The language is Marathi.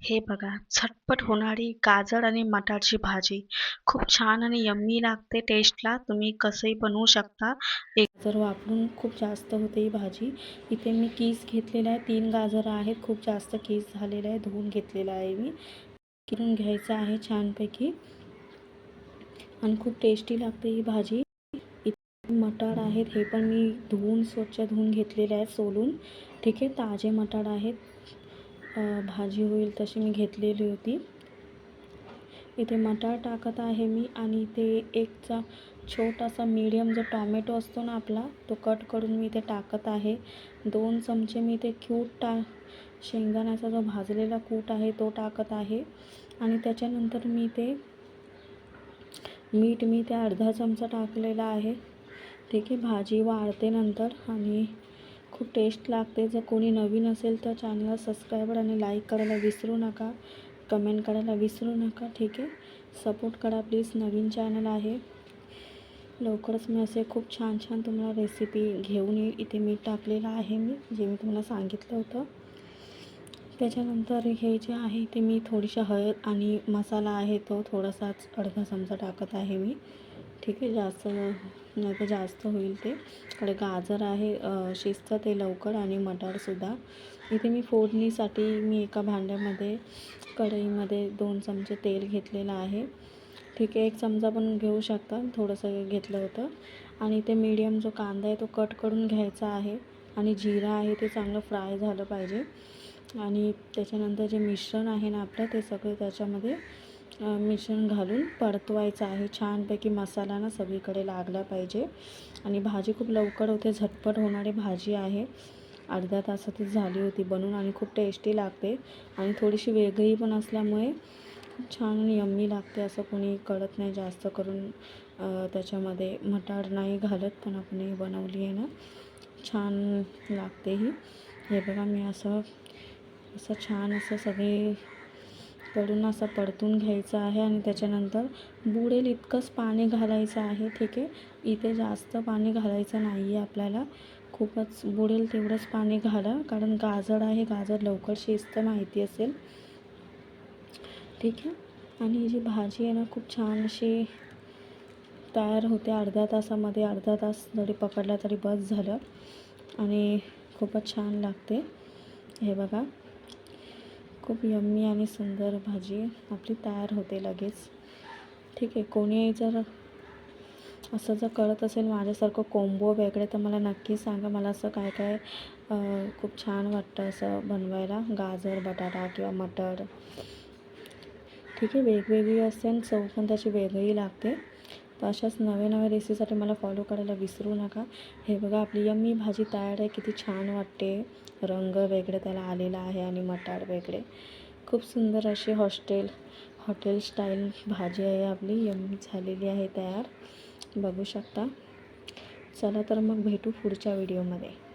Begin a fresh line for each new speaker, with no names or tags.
हे बघा झटपट होणारी गाजर आणि मटारची भाजी. खूप छान आणि यम्मी लागते टेस्टला तुम्ही कसंही बनवू शकता. एक गाजर वापरून खूप जास्त होते ही भाजी. इथे मी कीस घेतलेला आहे. तीन गाजर आहेत. खूप जास्त कीस झालेला आहे. धुवून घेतलेला आहे मी. किरून घ्यायचं आहे छानपैकी. आणि खूप टेस्टी लागते ही भाजी. इथे मटार आहेत. हे पण मी धुवून स्वच्छ धुवून घेतलेले आहेत सोलून. ठीक आहे ताजे मटार आहेत. भाजी होईल तशी मी घेतलेली होती. इथे मटार टाकत आहे मी आणि इथे एकचा छोटासा मीडियम जो टॉमॅटो असतो ना आपला तो कट करून मी इथे टाकत आहे. दोन चमचे मी इथे क्यूट टा शेंगदाण्याचा जो भाजलेला कूट आहे तो टाकत आहे. आणि त्याच्यानंतर मी ते मीठ मी ते अर्धा चमचा टाकलेला आहे. ठीक आहे भाजी वाळते नंतर आणि खूप टेस्ट लागते. जर कोणी नवीन असेल तर चॅनलला सबस्क्राईबर आणि लाईक करायला विसरू नका. कमेंट करायला विसरू नका. ठीक आहे? सपोर्ट करा प्लीज. नवीन चॅनल आहे. लवकरच मी असे खूप छान छान तुम्हाला रेसिपी घेऊन येईल. इथे मीठ टाकलेलं आहे मी जे मी तुम्हाला सांगितलं होतं. त्याच्यानंतर हे जे आहे ते मी थोडीशी हळद आणि मसाला आहे तो थोडासाच अर्धा चमचा टाकत आहे मी. ठीक आहे जास्त नाही तर जास्त होईल ते. कारण गाजर आहे शिस्त शिजतं ते लवकर आणि मटारसुद्धा इथे मी फोडणीसाठी मी एका भांड्यामध्ये कढईमध्ये दोन चमचे तेल घेतलेलं आहे. ठीक आहे एक चमचा पण घेऊ शकता थोडंसं घेतलं होतं. आणि इथे मीडियम जो कांदा आहे तो कट करून घ्यायचा आहे. आणि जिरा आहे ते चांगलं फ्राय झालं पाहिजे. आणि त्याच्यानंतर जे मिश्रण आहे ना आपलं ते सगळं त्याच्यामध्ये मिश्रण घालून परतवायचं आहे. छानपैकी मसाला ना सगळीकडे लागला पाहिजे. आणि भाजी खूप लवकर होते झटपट होणारी भाजी आहे. अर्ध्या तासातच झाली होती बनून आणि खूप टेस्टी लागते. आणि थोडीशी वेगळी पण असल्यामुळे खूप छान आणि यम्मी लागते असं कोणी कळत नाही जास्त करून. त्याच्यामध्ये मटार नाही घालत पण आपण ही बनवली आहे ना छान लागते ही. हे बघा मी असं असं छान असं सगळे पडून असं परतून घ्यायचं आहे आणि त्याच्यानंतर बुडेल इतकंच पाणी घालायचं आहे ठीक आहे? इथे जास्त पाणी घालायचं नाही आहे आपल्याला. खूपच बुडेल तेवढंच पाणी घाला कारण गाजर आहे गाजर लवकर शिजतं माहिती असेल. ठीक आहे? आणि ही जी भाजी आहे ना खूप छान अशी तयार होते अर्ध्या तासामध्ये अर्धा तास जरी पकडला तरी बस झालं. आणि खूपच छान लागते. हे बघा. खूप यम्मी आणि सुंदर भाजी आपली तयार होते लगेच. ठीक आहे कोणी जर असं जर करत असेल माझ्यासारखं कोंबो वगैरे तर मला नक्की सांगा मला असं काय काय खूप छान वाटतं असं बनवायला. गाजर बटाटा किंवा मटर. ठीक आहे वेगवेगळी असते आणि चव पण त्याची वेगळी लागते. तर अशाच नव्या नव्या रेसिपीसाठी मला फॉलो करायला विसरू नका. हे बघा आपली यम्मी भाजी तयार आहे. किती छान वाटते. रंग वेगळे त्याला आलेला आहे आणि मटार वेगळे. खूप सुंदर अशी हॉस्टेल हॉटेल स्टाईल भाजी आहे आपली. यम्मी झालेली आहे तयार. बघू शकता. चला तर मग भेटू पुढच्या व्हिडिओमध्ये